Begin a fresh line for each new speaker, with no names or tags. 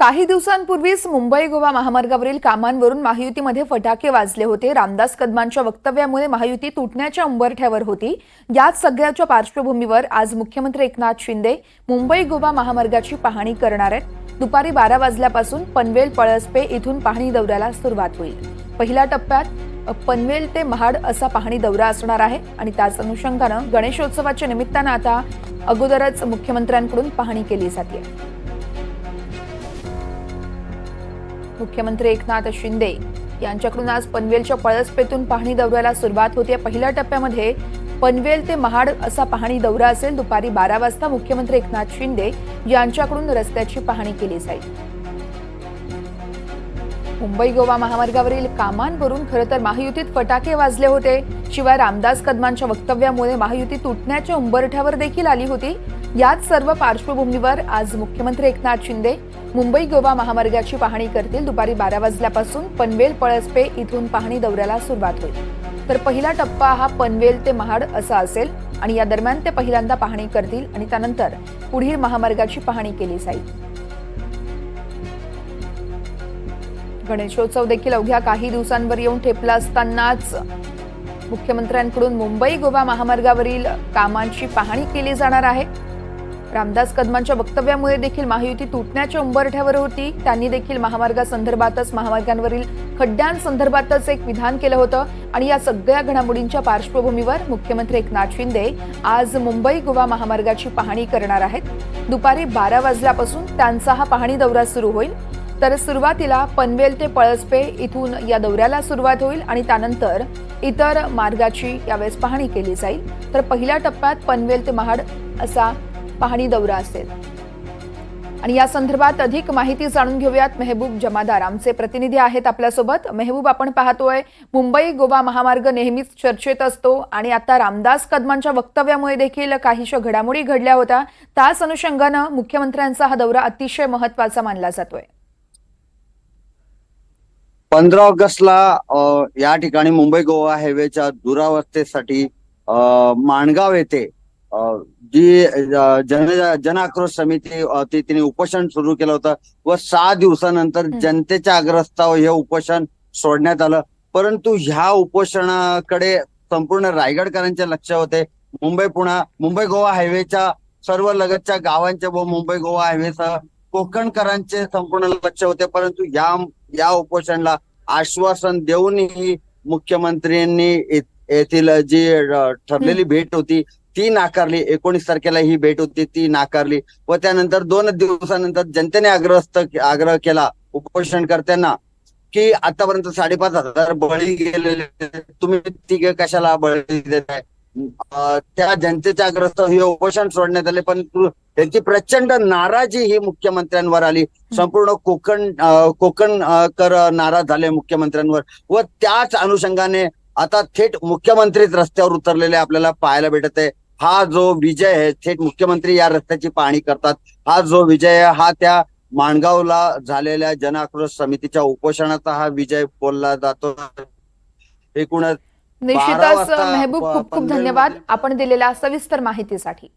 काही दिवसांपूर्वीच मुंबई गोवा महामार्गावरील कामांवरून महायुतीमध्ये फटाके वाजले होते. रामदास कदमांच्या वक्तव्यामुळे महायुती तुटण्याच्या उंबरठ्यावर होती. याच सगळ्याच्या पार्श्वभूमीवर आज मुख्यमंत्री एकनाथ शिंदे मुंबई गोवा महामार्गाची पाहणी करणार आहेत. दुपारी बारा वाजल्यापासून पनवेल पळसपे इथून पाहणी दौऱ्याला सुरुवात होईल. पहिल्या टप्प्यात पनवेल ते महाड असा पाहणी दौरा असणार आहे आणि त्याच अनुषंगानं गणेशोत्सवाच्या निमित्तानं आता अगोदरच मुख्यमंत्र्यांकडून पाहणी केली जाते. मुख्यमंत्री एकनाथ शिंदे यांच्याकडून आज पनवेलच्या पळसपेतून पाहणी दौऱ्याला सुरुवात होते. पहिल्या टप्प्यामध्ये पनवेल ते महाड असा पाहणी दौरा असेल. दुपारी बारा वाजता मुख्यमंत्री एकनाथ शिंदे यांच्याकडून रस्त्याची पाहणी केली जाईल. मुंबई गोवा महामार्गावरील कामांवरून खरं तर महायुतीत फटाके वाजले होते. शिवाय रामदास कदमांच्या वक्तव्यामुळे महायुती तुटण्याच्या उंबरठ्यावर देखील आली होती. याच सर्व पार्श्वभूमीवर आज मुख्यमंत्री एकनाथ शिंदे मुंबई गोवा महामार्गाची पाहणी करतील. दुपारी बारा वाजल्यापासून पनवेल पळसपे इथून पाहणी दौऱ्याला सुरुवात होईल. तर पहिला टप्पा हा पनवेल ते महाड असा असेल आणि या दरम्यान ते पहिल्यांदा पाहणी करतील आणि त्यानंतर पुढील महामार्गाची पाहणी केली जाईल. गणेशोत्सव देखील अवघ्या काही दिवसांवर येऊन ठेपला असतानाच मुख्यमंत्र्यांकडून मुंबई गोवा महामार्गावरील कामांची पाहणी केली जाणार आहे. रामदास कदमांच्या वक्तव्यामुळे देखील महायुती तुटण्याच्या उंबरठ्यावर होती. त्यांनी देखील महामार्गासंदर्भातच महामार्गांवरील खड्ड्यांसंदर्भातच एक विधान केलं होतं. आणि या सगळ्या घडामोडींच्या पार्श्वभूमीवर मुख्यमंत्री एकनाथ शिंदे आज मुंबई गोवा महामार्गाची पाहणी करणार आहेत. दुपारी बारा वाजल्यापासून त्यांचा हा पाहणी दौरा सुरू होईल. तर सुरुवातीला पनवेल ते पळसपे इथून या दौऱ्याला सुरुवात होईल आणि त्यानंतर इतर मार्गाची यावेळेस पाहणी केली जाईल. तर पहिल्या टप्प्यात पनवेल ते महाड असा पाहणी दौरा असेल. आणि या संदर्भात अधिक माहिती जाणून घेऊयात मेहबूब जमादार. आमचे प्रतिनिधी आहेत आपल्यासोबत. मेहबूब आपण पाहतोय मुंबई गोवा महामार्ग नेहमीच चर्चेत असतो आणि आता रामदास कदमांच्या वक्तव्यामुळे देखील काहीशा घडामोडी घडल्या होत्या. त्याच अनुषंगानं मुख्यमंत्र्यांचा हा दौरा अतिशय महत्त्वाचा मानला जातोय.
पंधरा ऑगस्टला या ठिकाणी मुंबई गोवा हायवेच्या दुरावस्थेसाठी माणगाव येथे जी जन जन आक्रोश समिती अ, ती तिने उपोषण सुरू केलं होतं. व सहा दिवसानंतर. जनतेच्या आग्रस्ताव हे उपोषण सोडण्यात आलं. परंतु ह्या उपोषणाकडे संपूर्ण रायगडकरांचे लक्ष होते. मुंबई पुणा मुंबई गोवा हायवेच्या सर्व लगतच्या गावांचे व मुंबई गोवा हायवेसह कोकणकरांचे संपूर्ण लक्ष होते. परंतु या या उपोषणाला आश्वासन देऊनही मुख्यमंत्र्यांनी येथील जी ठरलेली भेट होती ती नाकारली एकोणीस तारखेला ही भेट होती ती नाकारली व त्यानंतर दोन दिवसानंतर जनतेने आग्रहस्त आग्रह केला उपोषणकर्त्यांना की आतापर्यंत साडेपाच हजार बळी गेलेले तुम्ही तिघे कशाला बळी देताय त्या जनतेच्या आग्रस्त हे उपोषण सोडण्यात आले. पण त्यांची प्रचंड नाराजी ही मुख्यमंत्र्यांवर आली. संपूर्ण कोकण कोकण कर नाराज झाले मुख्यमंत्र्यांवर. व त्याच अनुषंगाने आता थेट मुख्यमंत्रीच रस्त्यावर उतरलेले आपल्याला पाहायला भेटत आहे. हा जो विजय आहे थेट मुख्यमंत्री या रस्त्याची पाहणी करतात. हा जो विजय आहे हा त्या माणगावला झालेल्या जन आक्रोश समितीच्या उपोषणाचा हा विजय बोलला जातो. एकूणच
निश्चितच मेहबूब खूप खूप धन्यवाद. आपण दिलेल्या सविस्तर माहितीसाठी.